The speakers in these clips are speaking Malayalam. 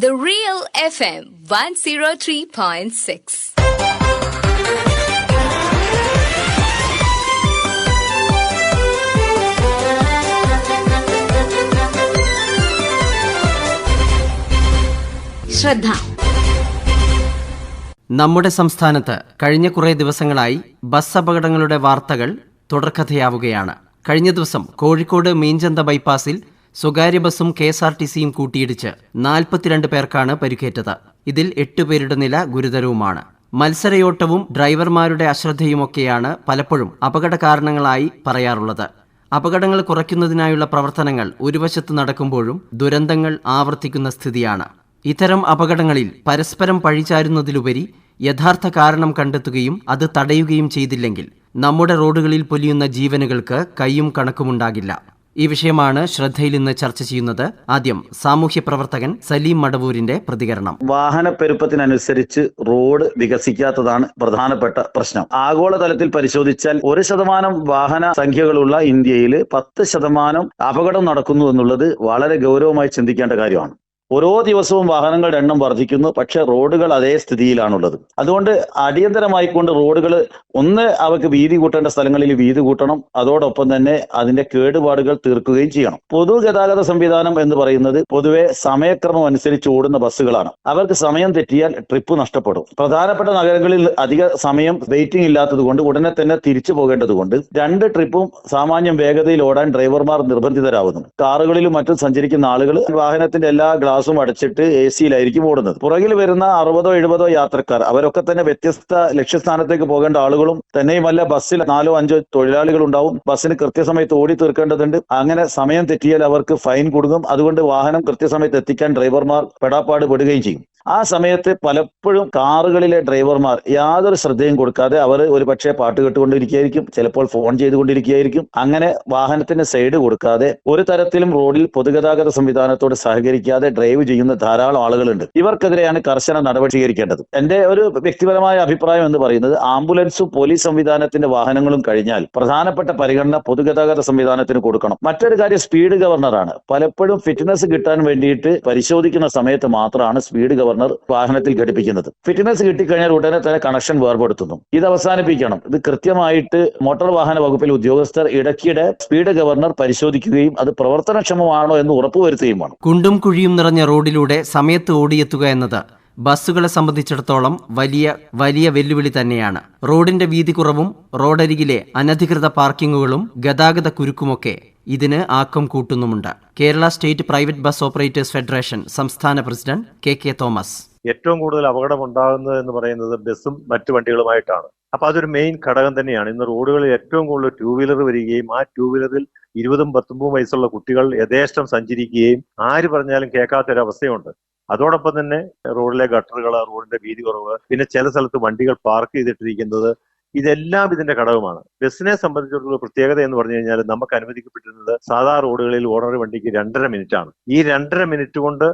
The Real FM 103.6. ശ്രദ്ധ നമ്മുടെ സംസ്ഥാനത്ത് കഴിഞ്ഞ കുറേ ദിവസങ്ങളായി ബസ് അപകടങ്ങളുടെ വാർത്തകൾ തുടർക്കഥയാവുകയാണ് കഴിഞ്ഞ ദിവസം കോഴിക്കോട് മീഞ്ചന്ത ബൈപ്പാസിൽ സ്വകാര്യ ബസ്സും കെ എസ് ആർ ടി സിയും കൂട്ടിയിടിച്ച് നാൽപ്പത്തിരണ്ട് പേർക്കാണ് പരിക്കേറ്റത്. ഇതിൽ എട്ട് പേരുടെ നില ഗുരുതരവുമാണ്. മത്സരയോട്ടവും ഡ്രൈവർമാരുടെ അശ്രദ്ധയുമൊക്കെയാണ് പലപ്പോഴും അപകട കാരണങ്ങളായി പറയാറുള്ളത്. അപകടങ്ങൾ കുറയ്ക്കുന്നതിനായുള്ള പ്രവർത്തനങ്ങൾ ഒരു വശത്ത് നടക്കുമ്പോഴും ദുരന്തങ്ങൾ ആവർത്തിക്കുന്ന സ്ഥിതിയാണ്. ഇത്തരം അപകടങ്ങളിൽ പരസ്പരം പഴിചാരുന്നതിലുപരി യഥാർത്ഥ കാരണം കണ്ടെത്തുകയും അത് തടയുകയും ചെയ്തില്ലെങ്കിൽ നമ്മുടെ റോഡുകളിൽ പൊലിയുന്ന ജീവനുകൾക്ക് കൈയും കണക്കുമുണ്ടാകില്ല. ഈ വിഷയമാണ് ശ്രദ്ധയിൽ നിന്ന് ചർച്ച ചെയ്യുന്നത്. ആദ്യം സാമൂഹ്യ പ്രവർത്തകൻ സലീം മടവൂരിന്റെ പ്രതികരണം. വാഹനപ്പെരുപ്പത്തിനനുസരിച്ച് റോഡ് വികസിക്കാത്തതാണ് പ്രധാനപ്പെട്ട പ്രശ്നം. ആഗോളതലത്തിൽ പരിശോധിച്ചാൽ ഒരു ശതമാനം വാഹന സംഖ്യകളുള്ള ഇന്ത്യയിൽ പത്ത് ശതമാനം അപകടം നടക്കുന്നു എന്നുള്ളത് വളരെ ഗൗരവമായി ചിന്തിക്കേണ്ട കാര്യമാണ്. ഓരോ ദിവസവും വാഹനങ്ങളുടെ എണ്ണം വർദ്ധിക്കുന്നു. പക്ഷെ റോഡുകൾ അതേ സ്ഥിതിയിലാണുള്ളത്. അതുകൊണ്ട് അടിയന്തരമായിക്കൊണ്ട് റോഡുകൾ ഒന്ന് അവർക്ക് വീതി കൂട്ടേണ്ട സ്ഥലങ്ങളിൽ വീതി കൂട്ടണം. അതോടൊപ്പം തന്നെ അതിന്റെ കേടുപാടുകൾ തീർക്കുകയും ചെയ്യണം. പൊതുഗതാഗത സംവിധാനം എന്ന് പറയുന്നത് പൊതുവെ സമയക്രമം അനുസരിച്ച് ഓടുന്ന ബസ്സുകളാണ്. അവർക്ക് സമയം തെറ്റിയാൽ ട്രിപ്പ് നഷ്ടപ്പെടും. പ്രധാനപ്പെട്ട നഗരങ്ങളിൽ അധിക സമയം വെയിറ്റിംഗ് ഇല്ലാത്തത് കൊണ്ട് ഉടനെ തന്നെ തിരിച്ചു പോകേണ്ടത് കൊണ്ട് രണ്ട് ട്രിപ്പും സാമാന്യം വേഗതയിൽ ഓടാൻ ഡ്രൈവർമാർ നിർബന്ധിതരാകുന്നു കാറുകളിലും മറ്റും സഞ്ചരിക്കുന്ന ആളുകൾ വാഹനത്തിന്റെ എല്ലാ ഗ്ലാസും അടച്ചിട്ട് എ സിയിലായിരിക്കും ഓടുന്നത്. പുറകിൽ വരുന്ന അറുപതോ എഴുപതോ യാത്രക്കാർ അവരൊക്കെ തന്നെ വ്യത്യസ്ത ലക്ഷ്യസ്ഥാനത്തേക്ക് പോകേണ്ട ആളുകളും തന്നെയുമല്ല. ബസ്സിൽ നാലോ അഞ്ചോ തൊഴിലാളികൾ ഉണ്ടാവും ബസ്സിന് കൃത്യസമയത്ത് ഓടി തീർക്കേണ്ടതുണ്ട്. അങ്ങനെ സമയം തെറ്റിയാൽ അവർക്ക് ഫൈൻ കൊടുക്കും. അതുകൊണ്ട് വാഹനം കൃത്യസമയത്ത് എത്തിക്കാൻ ഡ്രൈവർമാർ പെടാപ്പാട് പെടുകയും ചെയ്യും. ആ സമയത്ത് പലപ്പോഴും കാറുകളിലെ ഡ്രൈവർമാർ യാതൊരു ശ്രദ്ധയും കൊടുക്കാതെ അവർ ഒരു പക്ഷേ പാട്ട് കേട്ടുകൊണ്ടിരിക്കുകയായിരിക്കും ചിലപ്പോൾ ഫോൺ ചെയ്തുകൊണ്ടിരിക്കുകയായിരിക്കും. അങ്ങനെ വാഹനത്തിന് സൈഡ് കൊടുക്കാതെ ഒരു തരത്തിലും റോഡിൽ പൊതുഗതാഗത സംവിധാനത്തോട് സഹകരിക്കാതെ ഡ്രൈവ് ചെയ്യുന്ന ധാരാളം ആളുകളുണ്ട്. ഇവർക്കെതിരെയാണ് കർശന നടപടി സ്വീകരിക്കേണ്ടത്. എന്റെ ഒരു വ്യക്തിപരമായ അഭിപ്രായം എന്ന് പറയുന്നത് ആംബുലൻസും പോലീസ് സംവിധാനത്തിന്റെ വാഹനങ്ങളും കഴിഞ്ഞാൽ പ്രധാനപ്പെട്ട പരിഗണന പൊതുഗതാഗത സംവിധാനത്തിന് കൊടുക്കണം. മറ്റൊരു കാര്യം സ്പീഡ് ഗവർണറാണ്. പലപ്പോഴും ഫിറ്റ്നസ് കിട്ടാൻ വേണ്ടിയിട്ട് പരിശോധിക്കുന്ന സമയത്ത് മാത്രമാണ് സ്പീഡ് ഗവർണർ വാഹനത്തിൽ ഘടിപ്പിക്കുന്നത്. ഫിറ്റ്നസ് കിട്ടിക്കഴിഞ്ഞാൽ ഉടനെ തന്നെ കണക്ഷൻ വേർപെടുത്തുന്നു. ഇത് അവസാനിപ്പിക്കണം. ഇത് കൃത്യമായിട്ട് മോട്ടോർ വാഹന വകുപ്പിൽ ഉദ്യോഗസ്ഥർ ഇടയ്ക്കിടെ സ്പീഡ് ഗവർണർ പരിശോധിക്കുകയും അത് പ്രവർത്തനക്ഷമമാണോ എന്ന് ഉറപ്പുവരുത്തുകയും വേണം. കുണ്ടും കുഴിയും നിറഞ്ഞ റോഡിലൂടെ സമയത്ത് ഓടിയെത്തുക എന്നത് ബസ്സുകളെ സംബന്ധിച്ചിടത്തോളം വലിയ വലിയ വെല്ലുവിളി തന്നെയാണ്. റോഡിന്റെ വീതി കുറവും റോഡരികിലെ അനധികൃത പാർക്കിങ്ങുകളും ഗതാഗത കുരുക്കുമൊക്കെ ഇതിന് ആക്കം കൂട്ടുന്നുമുണ്ട്. Kerala state private bus operators federation സംസ്ഥാന പ്രസിഡന്റ് കെ കെ തോമസ്. ഏറ്റവും കൂടുതൽ അപകടം ഉണ്ടാകുന്നത് എന്ന് പറയുന്നത് ബസ്സും മറ്റു വണ്ടികളുമായിട്ടാണ്. അപ്പൊ അതൊരു മെയിൻ ഘടകം തന്നെയാണ്. ഇന്ന് റോഡുകളിൽ ഏറ്റവും കൂടുതൽ ടൂ വീലർ വരികയും ആ ടൂ വീലറിൽ ഇരുപതും പത്തൊമ്പതും വയസ്സുള്ള കുട്ടികൾ യഥേഷ്ടം സഞ്ചരിക്കുകയും ആര് പറഞ്ഞാലും കേൾക്കാത്തൊരവസ്ഥയുണ്ട്. അതോടൊപ്പം തന്നെ റോഡിലെ ഗട്ടറുകൾ റോഡിന്റെ വീതി കുറവ് പിന്നെ ചില സ്ഥലത്ത് വണ്ടികൾ പാർക്ക് ചെയ്തിട്ടിരിക്കുന്നത് ഇതെല്ലാം ഇതിന്റെ ഘടകമാണ്. ബസ്സിനെ സംബന്ധിച്ചിടത്തോളം പ്രത്യേകത എന്ന് പറഞ്ഞു കഴിഞ്ഞാൽ നമുക്ക് അനുവദിക്കപ്പെട്ടിരുന്നത് സാധാ റോഡുകളിൽ ഓർഡിനറി വണ്ടിക്ക് രണ്ടര മിനിറ്റ് ആണ് ഈ രണ്ടര മിനിറ്റ് കൊണ്ട്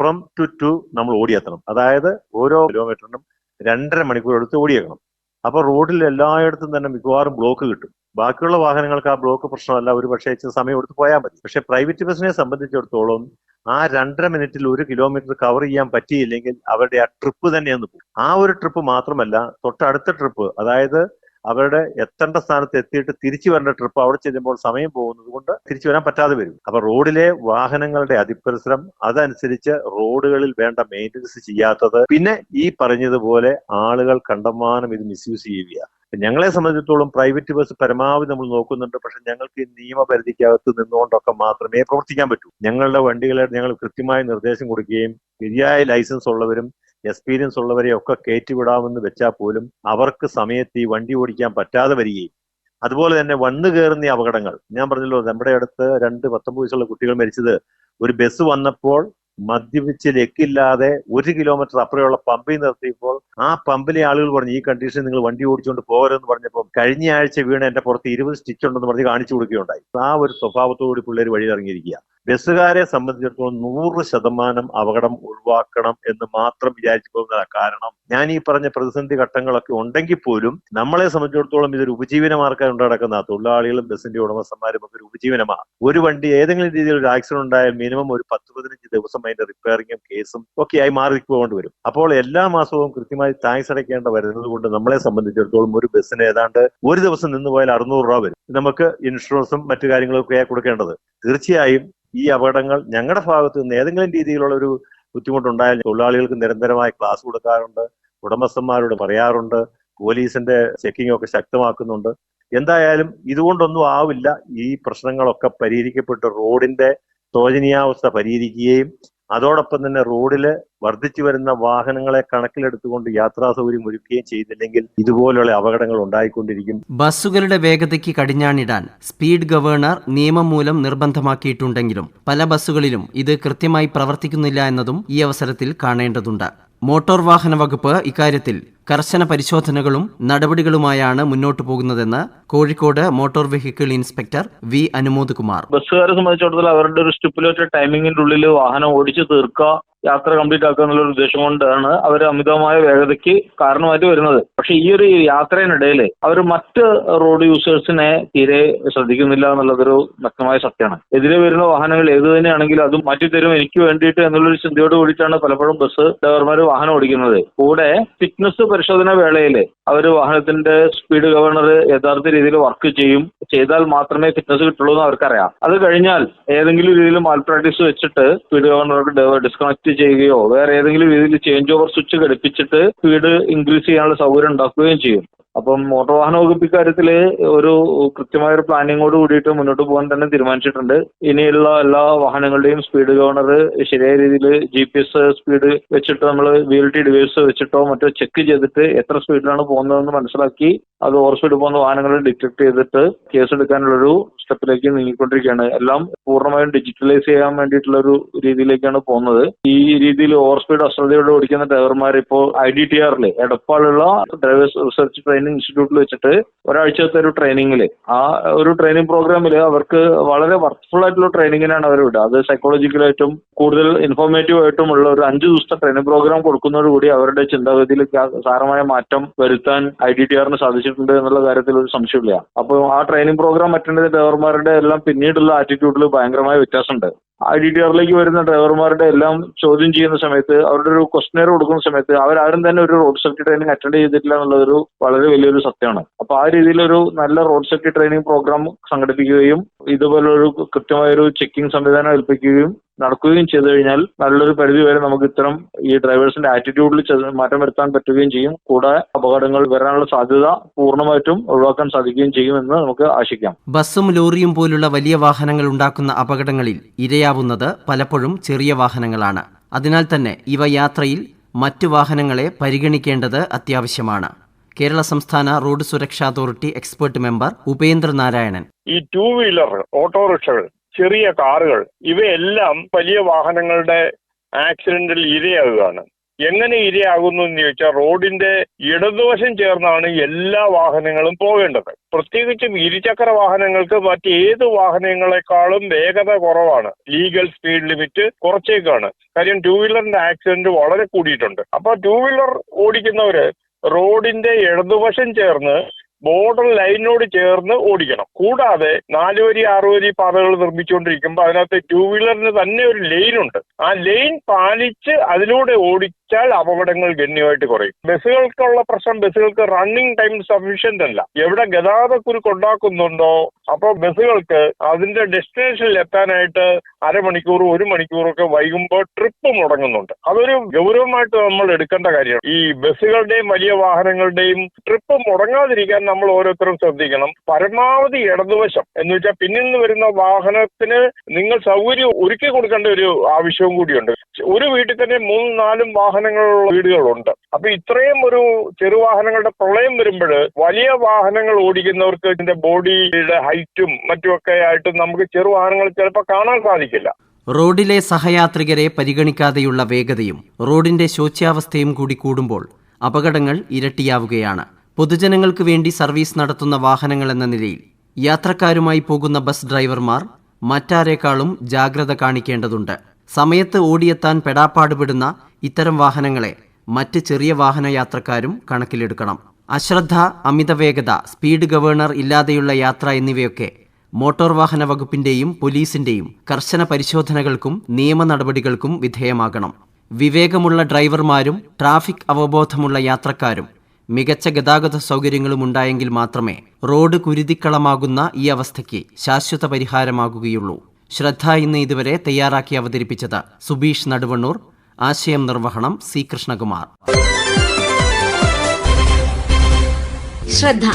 ഫ്രം ടു ടു നമ്മൾ ഓടിയെത്തണം. അതായത് ഓരോ കിലോമീറ്ററിനും രണ്ടര മണിക്കൂർ എടുത്ത് ഓടിയേക്കണം അപ്പൊ റോഡിൽ എല്ലായിടത്തും തന്നെ മിക്കവാറും ബ്ലോക്ക് കിട്ടും. ബാക്കിയുള്ള വാഹനങ്ങൾക്ക് ആ ബ്ലോക്ക് പ്രശ്നമല്ല. ഒരു പക്ഷേ ഇച്ചിരി സമയം എടുത്ത് പോയാൽ മതി. പക്ഷെ പ്രൈവറ്റ് ബസ്സിനെ സംബന്ധിച്ചിടത്തോളം ആ രണ്ടര മിനിറ്റിൽ ഒരു കിലോമീറ്റർ കവർ ചെയ്യാൻ പറ്റിയില്ലെങ്കിൽ അവരുടെ ആ ട്രിപ്പ് തന്നെ ഒന്ന് പോകും. ആ ഒരു ട്രിപ്പ് മാത്രമല്ല തൊട്ടടുത്ത ട്രിപ്പ് അതായത് അവരുടെ എത്തേണ്ട സ്ഥാനത്ത് എത്തിയിട്ട് തിരിച്ചു വരേണ്ട ട്രിപ്പ് അവിടെ ചെല്ലുമ്പോൾ സമയം പോകുന്നത് കൊണ്ട് തിരിച്ചു വരാൻ പറ്റാതെ വരും. അപ്പൊ റോഡിലെ വാഹനങ്ങളുടെ അതിപരിസരം അതനുസരിച്ച് റോഡുകളിൽ വേണ്ട മെയിന്റനൻസ് ചെയ്യാത്തത്. പിന്നെ ഈ പറഞ്ഞതുപോലെ ആളുകൾ കണ്ടമാനം ഇത് മിസ്യൂസ് ചെയ്യുക ഞങ്ങളെ സംബന്ധിച്ചിടത്തോളം പ്രൈവറ്റ് ബസ് പരമാവധി നമ്മൾ നോക്കുന്നുണ്ട്. പക്ഷെ ഞങ്ങൾക്ക് ഈ നിയമപരിധിക്കകത്ത് നിന്നുകൊണ്ടൊക്കെ മാത്രമേ പ്രവർത്തിക്കാൻ പറ്റൂ. ഞങ്ങളുടെ വണ്ടികളെ ഞങ്ങൾ കൃത്യമായ നിർദ്ദേശം കൊടുക്കുകയും ശരിയായ ലൈസൻസ് ഉള്ളവരും എക്സ്പീരിയൻസ് ഉള്ളവരെ ഒക്കെ കയറ്റിവിടാമെന്ന് വെച്ചാൽ പോലും അവർക്ക് സമയത്ത് ഈ വണ്ടി ഓടിക്കാൻ പറ്റാതെ വരികയും. അതുപോലെ തന്നെ വന്നു കയറുന്ന അപകടങ്ങൾ. ഞാൻ പറഞ്ഞല്ലോ നമ്മുടെ അടുത്ത് രണ്ട് പത്തൊമ്പത് വയസ്സുള്ള കുട്ടികൾ മരിച്ചത്. ഒരു ബസ് വന്നപ്പോൾ മദ്യപിച്ച് ലക്കില്ലാതെ ഒരു കിലോമീറ്റർ അപ്പുറമുള്ള പമ്പിൽ നിർത്തിയപ്പോൾ ആ പമ്പിലെ ആളുകൾ പറഞ്ഞു ഈ കണ്ടീഷൻ നിങ്ങൾ വണ്ടി ഓടിച്ചുകൊണ്ട് പോകരുതെന്ന് പറഞ്ഞപ്പോൾ കഴിഞ്ഞ ആഴ്ച വീണ് എന്റെ പുറത്ത് ഇരുപത് സ്റ്റിച്ച് ഉണ്ടെന്ന് പറഞ്ഞ് കാണിച്ചു കൊടുക്കുകയുണ്ടായി. ആ ഒരു സ്വഭാവത്തോടുകൂടി പിള്ളേർ വഴി ഇറങ്ങിയിരിക്കുക ബസ്സുകാരെ സംബന്ധിച്ചിടത്തോളം നൂറ് ശതമാനം അപകടം ഒഴിവാക്കണം എന്ന് മാത്രം വിചാരിച്ചു പോകുന്നതാണ് കാരണം? ഞാൻ ഈ പറഞ്ഞ പ്രതിസന്ധി ഘട്ടങ്ങളൊക്കെ ഉണ്ടെങ്കിൽ പോലും നമ്മളെ സംബന്ധിച്ചിടത്തോളം ഇതൊരു ഉപജീവന മാർഗം ഉണ്ടടക്കുന്ന തൊഴിലാളികളും ബസ്സിന്റെ ഉടമസ്ഥന്മാരും ഒക്കെ ഒരു ഉപജീവനമാണ്. ഒരു വണ്ടി ഏതെങ്കിലും രീതിയിൽ ഒരു ആക്സിഡന്റ് ഉണ്ടായാൽ മിനിമം ഒരു പത്ത് പതിനഞ്ച് ദിവസം അതിന്റെ റിപ്പയറിങ്ങും കേസും ഒക്കെ ആയി മാറി പോകേണ്ടി വരും. അപ്പോൾ എല്ലാ മാസവും കൃത്യമായി ടാക്സ് അടയ്ക്കേണ്ട വരുന്നത് കൊണ്ട് നമ്മളെ സംബന്ധിച്ചിടത്തോളം ഒരു ബസ്സിന് ഏതാണ്ട് ഒരു ദിവസം നിന്ന് പോയാൽ അറുന്നൂറ് രൂപ വരും. നമുക്ക് ഇൻഷുറൻസും മറ്റു കാര്യങ്ങളും ഒക്കെ കൊടുക്കേണ്ടത്. തീർച്ചയായും ഈ അപകടങ്ങൾ ഞങ്ങളുടെ ഭാഗത്ത് നിന്ന് ഏതെങ്കിലും രീതിയിലുള്ള ഒരു ബുദ്ധിമുട്ടുണ്ടായാൽ തൊഴിലാളികൾക്ക് നിരന്തരമായ ക്ലാസ് കൊടുക്കാറുണ്ട് ഉടമസ്ഥന്മാരോട് പറയാറുണ്ട് പോലീസിന്റെ ചെക്കിംഗ് ഒക്കെ ശക്തമാക്കുന്നുണ്ട്. എന്തായാലും ഇതുകൊണ്ടൊന്നും ആവില്ല ഈ പ്രശ്നങ്ങളൊക്കെ പരിഹരിക്കപ്പെട്ട് റോഡിന്റെ ശോചനീയാവസ്ഥ പരിഹരിക്കുകയും അതോടൊപ്പം തന്നെ റോഡിൽ വർദ്ധിച്ചു വരുന്ന വാഹനങ്ങളെ കണക്കിലെടുത്തുകൊണ്ട് യാത്രാ സൗകര്യം ഒരുക്കുകയും ചെയ്തില്ലെങ്കിൽ ഇതുപോലുള്ള അപകടങ്ങൾ ഉണ്ടായിക്കൊണ്ടിരിക്കും. ബസ്സുകളുടെ വേഗതയ്ക്ക് കടിഞ്ഞാണിടാൻ സ്പീഡ് ഗവേണർ നിയമം മൂലം നിർബന്ധമാക്കിയിട്ടുണ്ടെങ്കിലും പല ബസ്സുകളിലും ഇത് കൃത്യമായി പ്രവർത്തിക്കുന്നില്ല എന്നതും ഈ അവസരത്തിൽ കാണേണ്ടതുണ്ട്. മോട്ടോർ വാഹന വകുപ്പ് ഇക്കാര്യത്തിൽ കർശന പരിശോധനകളും നടപടികളുമായാണ് മുന്നോട്ടു പോകുന്നതെന്ന് Kozhikode motor vehicle inspector V Anumod Kumar. ബസ്സുകാരെ സംബന്ധിച്ചിടത്തോളം അവരുടെ ഒരു സ്റ്റിപ്പുലേറ്റഡ് ടൈമിംഗിന്റെ ഉള്ളിൽ വാഹനം ഓടിച്ചു തീർക്കുക യാത്ര കംപ്ലീറ്റ് ആക്കുക എന്നുള്ള ഉദ്ദേശം കൊണ്ടാണ് അവർ അമിതമായ വേഗതയ്ക്ക് കാരണമായിട്ട് വരുന്നത്. പക്ഷെ ഈ ഒരു യാത്രയിനിടയിൽ അവർ മറ്റ് റോഡ് യൂസേഴ്സിനെ തീരെ ശ്രദ്ധിക്കുന്നില്ല എന്നുള്ളതൊരു വ്യക്തമായ സത്യമാണ്. എതിരെ വരുന്ന വാഹനങ്ങൾ ഏത് തന്നെയാണെങ്കിലും അത് മാറ്റിത്തരും എനിക്ക് വേണ്ടിയിട്ട് എന്നുള്ളൊരു ചിന്തയോട് കൂടിയിട്ടാണ് പലപ്പോഴും ബസ് ഡ്രൈവർമാർ വാഹനം ഓടിക്കുന്നത്. കൂടെ ഫിറ്റ്നസ് പരിശോധന വേളയിൽ അവർ വാഹനത്തിന്റെ സ്പീഡ് ഗവർണർ യഥാർത്ഥ രീതിയിൽ വർക്ക് ചെയ്യും. ചെയ്താൽ മാത്രമേ ഫിറ്റ്നസ് കിട്ടുള്ളൂ എന്ന് അവർക്കറിയാം. അത് കഴിഞ്ഞാൽ ഏതെങ്കിലും രീതിയിൽ മാൽ പ്രാക്ടീസ് വെച്ചിട്ട് സ്പീഡ് ഗവർണർക്ക് ഡിസ്കണക്ട് ചെയ്യുകയോ വേറെ ഏതെങ്കിലും രീതിയിൽ ചേഞ്ച് ഓവർ സ്വിച്ച് ഘടിപ്പിച്ചിട്ട് സ്പീഡ് ഇൻക്രീസ് ചെയ്യാനുള്ള സൗകര്യം ഉണ്ടാക്കുകയും ചെയ്യും. അപ്പം മോട്ടോർ വാഹന വകുപ്പ് ഇക്കാര്യത്തിൽ ഒരു കൃത്യമായ ഒരു പ്ലാനിങ്ങോട് കൂടിയിട്ട് മുന്നോട്ട് പോകാൻ തന്നെ തീരുമാനിച്ചിട്ടുണ്ട്. ഇനിയുള്ള എല്ലാ വാഹനങ്ങളുടെയും സ്പീഡ് ഗവർണർ ശരിയായ രീതിയിൽ ജി പി എസ് സ്പീഡ് വെച്ചിട്ട് നമ്മൾ വി എൽ ടി ഡിവൈസ് വെച്ചിട്ടോ മറ്റോ ചെക്ക് ചെയ്തിട്ട് എത്ര സ്പീഡിലാണ് പോകുന്നതെന്ന് മനസ്സിലാക്കി അത് ഓവർ സ്പീഡ് പോകുന്ന വാഹനങ്ങൾ ഡിറ്റക്ട് ചെയ്തിട്ട് കേസ് എടുക്കാനുള്ളൊരു സ്റ്റെപ്പിലേക്ക് നീങ്ങിക്കൊണ്ടിരിക്കുകയാണ്. എല്ലാം പൂർണമായും ഡിജിറ്റലൈസ് ചെയ്യാൻ വേണ്ടിയിട്ടുള്ള ഒരു രീതിയിലേക്കാണ് പോകുന്നത്. ഈ രീതിയിൽ ഓവർ സ്പീഡ് അശ്രദ്ധയോടെ ഓടിക്കുന്ന ഡ്രൈവർമാർ ഇപ്പോൾ ഐ ഡി ടി ആറിൽ എടപ്പാളുള്ള ഡ്രൈവേഴ്സ് റിസർച്ച് ട്രെയിനിങ് ഇൻസ്റ്റിറ്റ്യൂട്ടിൽ വെച്ചിട്ട് ഒരാഴ്ചത്തെ ഒരു ട്രെയിനിങ്ങിൽ ആ ഒരു ട്രെയിനിങ് പ്രോഗ്രാമിൽ അവർക്ക് വളരെ വർക്ക്ഫുൾ ആയിട്ടുള്ള ട്രെയിനിങ്ങിനാണ് അവർ വിടുക. അത് സൈക്കോളജിക്കലായിട്ടും കൂടുതൽ ഇൻഫോർമേറ്റീവ് ആയിട്ടും ഉള്ള ഒരു അഞ്ച് ദിവസത്തെ ട്രെയിനിങ് പ്രോഗ്രാം കൊടുക്കുന്നതോടുകൂടി അവരുടെ ചിന്താഗതിയിൽ സാരമായ മാറ്റം വരുത്താൻ ഐ ഡി ടി ആറിന് സാധിച്ചിട്ടുണ്ട് എന്നുള്ള കാര്യത്തിൽ ഒരു സംശയമില്ല അപ്പോൾ ആ ട്രെയിനിങ് പ്രോഗ്രാം അറ്റൻഡ് ചെയ്ത ഡ്രൈവർമാരുടെ എല്ലാം പിന്നീടുള്ള ആറ്റിറ്റ്യൂഡിൽ ഭയങ്കരമായ വ്യത്യാസമുണ്ട്. ഐ ഡി ടി ആറിലേക്ക് വരുന്ന ഡ്രൈവർമാരുടെ എല്ലാം ചോദ്യം ചെയ്യുന്ന സമയത്ത് അവരുടെ ഒരു ക്വസ്റ്റനെയർ കൊടുക്കുന്ന സമയത്ത് അവരാരും തന്നെ ഒരു റോഡ് സേഫ്റ്റി ട്രെയിനിങ് അറ്റൻഡ് ചെയ്തിട്ടില്ല എന്നുള്ളതൊരു വളരെ വലിയൊരു സത്യമാണ്. അപ്പൊ ആ രീതിയിലൊരു നല്ല റോഡ് സേഫ്റ്റി ട്രെയിനിങ് പ്രോഗ്രാം സംഘടിപ്പിക്കുകയും ഇതുപോലൊരു കൃത്യമായൊരു ചെക്കിംഗ് സംവിധാനം ഏൽപ്പിക്കുകയും നടക്കുകയും ചെയ്തു കഴിഞ്ഞാൽ നല്ലൊരു പരിധി വരെ നമുക്ക് ഇത്തരം ഈ ഡ്രൈവേഴ്സിന്റെ ആറ്റിറ്റ്യൂഡിൽ മാറ്റം വരുത്താൻ പറ്റുകയും ചെയ്യും. കൂടെ അപകടങ്ങൾ വരാനുള്ള സാധ്യത പൂർണമായിട്ടും ഒഴിവാക്കാൻ സാധിക്കുകയും ചെയ്യുമെന്ന് നമുക്ക് ആശിക്കാം. ബസ്സും ലോറിയും പോലുള്ള വലിയ വാഹനങ്ങൾ ഉണ്ടാക്കുന്ന അപകടങ്ങളിൽ ഇരയാവുന്നത് പലപ്പോഴും ചെറിയ വാഹനങ്ങളാണ്. അതിനാൽ തന്നെ ഇവ യാത്രയിൽ മറ്റു വാഹനങ്ങളെ പരിഗണിക്കേണ്ടത് അത്യാവശ്യമാണ്. കേരള സംസ്ഥാന റോഡ് സുരക്ഷാ authority expert member Upendra Narayanan ഈ ടൂ വീലർ ഓട്ടോറിക്ഷകൾ ചെറിയ കാറുകൾ ഇവയെല്ലാം വലിയ വാഹനങ്ങളുടെ ആക്സിഡന്റിൽ ഇരയാകുകയാണ്. എങ്ങനെ ഇരയാകുന്നു എന്ന് ചോദിച്ചാൽ റോഡിന്റെ ഇടതുവശം ചേർന്നാണ് എല്ലാ വാഹനങ്ങളും പോകേണ്ടത്. പ്രത്യേകിച്ചും ഇരുചക്ര വാഹനങ്ങൾക്ക് മറ്റേത് വാഹനങ്ങളെക്കാളും വേഗത കുറവാണ്. ലീഗൽ സ്പീഡ് ലിമിറ്റ് കുറച്ചേക്കാണ്. കാര്യം ടൂ വീലറിന്റെ ആക്സിഡന്റ് വളരെ കൂടിയിട്ടുണ്ട്. അപ്പൊ ടൂ വീലർ ഓടിക്കുന്നവര് റോഡിന്റെ ഇടതുവശം ചേർന്ന് ബോർഡർ ലൈനിനോട് ചേർന്ന് ഓടിക്കണം. കൂടാതെ നാല് വരി വരി പാതകൾ നിർമ്മിച്ചുകൊണ്ടിരിക്കുമ്പോൾ അതിനകത്ത് ടൂ വീലറിന് തന്നെ ഒരു ലൈൻ ഉണ്ട്. ആ ലൈൻ പാലിച്ച് അതിലൂടെ ഓടിച്ചാൽ അപകടങ്ങൾ ഗണ്യമായിട്ട് കുറയും. ബസ്സുകൾക്കുള്ള പ്രശ്നം ബസ്സുകൾക്ക് റണ്ണിങ് ടൈം സഫീഷ്യന്റ് അല്ല. എവിടെ ഗതാഗതക്കുരുക്ക് ഉണ്ടാക്കുന്നുണ്ടോ അപ്പൊ ബസ്സുകൾക്ക് അതിന്റെ ഡെസ്റ്റിനേഷനിൽ എത്താനായിട്ട് അരമണിക്കൂർ ഒരു മണിക്കൂറൊക്കെ വൈകുമ്പോൾ ട്രിപ്പ് മുടങ്ങുന്നുണ്ട്. അതൊരു ഗൗരവമായിട്ട് നമ്മൾ എടുക്കേണ്ട കാര്യമാണ്. ഈ ബസ്സുകളുടെയും വലിയ വാഹനങ്ങളുടെയും ട്രിപ്പ് മുടങ്ങാതിരിക്കാൻ നമ്മൾ ഓരോരുത്തരും ശ്രദ്ധിക്കണം. പരമാവധി ഇടതുവശം എന്ന് വെച്ചാൽ പിന്നിൽ നിന്ന് വരുന്ന വാഹനത്തിന് നിങ്ങൾ സൗകര്യം ഒരുക്കി കൊടുക്കേണ്ട ഒരു ആവശ്യവും കൂടിയുണ്ട്. ഒരു വീട്ടിൽ തന്നെ മൂന്ന് നാലും വാഹനങ്ങളുള്ള വീടുകളുണ്ട്. അപ്പൊ ഇത്രയും ഒരു ചെറുവാഹനങ്ങളുടെ പ്രളയം വരുമ്പോൾ വലിയ വാഹനങ്ങൾ ഓടിക്കുന്നവർക്ക് ഇതിന്റെ ബോഡിയുടെ ഹൈറ്റും മറ്റുമൊക്കെ ആയിട്ട് നമുക്ക് ചെറുവാഹനങ്ങൾ ചിലപ്പോൾ കാണാൻ സാധിക്കില്ല. റോഡിലെ സഹയാത്രികരെ പരിഗണിക്കാതെയുള്ള വേഗതയും റോഡിന്റെ ശോച്യാവസ്ഥയും കൂടി കൂടുമ്പോൾ അപകടങ്ങൾ ഇരട്ടിയാവുകയാണ്. പൊതുജനങ്ങൾക്ക് വേണ്ടി സർവീസ് നടത്തുന്ന വാഹനങ്ങൾ എന്ന നിലയിൽ യാത്രക്കാരുമായി പോകുന്ന ബസ് ഡ്രൈവർമാർ മറ്റാരേക്കാളും ജാഗ്രത കാണിക്കേണ്ടതുണ്ട്. സമയത്ത് ഓടിയെത്താൻ പെടാപ്പാടുപെടുന്ന ഇത്തരം വാഹനങ്ങളെ മറ്റ് ചെറിയ വാഹന യാത്രക്കാരും കണക്കിലെടുക്കണം. അശ്രദ്ധ അമിതവേഗത സ്പീഡ് ഗവേണർ ഇല്ലാതെയുള്ള യാത്ര എന്നിവയൊക്കെ മോട്ടോർ വാഹന വകുപ്പിന്റെയും പോലീസിന്റെയും കർശന പരിശോധനകൾക്കും നിയമ നടപടികൾക്കും വിധേയമാകണം. വിവേകമുള്ള ഡ്രൈവർമാരും ട്രാഫിക് അവബോധമുള്ള യാത്രക്കാരും മികച്ച ഗതാഗത സൗകര്യങ്ങളും ഉണ്ടായെങ്കിൽ മാത്രമേ റോഡ് കുരുതിക്കളമാകുന്ന ഈ അവസ്ഥയ്ക്ക് ശാശ്വത പരിഹാരമാകുകയുള്ളൂ. ശ്രദ്ധ ഇന്ന് ഇതുവരെ തയ്യാറാക്കി അവതരിപ്പിച്ചത് സുബീഷ് നടുവണ്ണൂർ ആശയം നിർവഹണം സി കൃഷ്ണകുമാർ. ശ്രദ്ധ.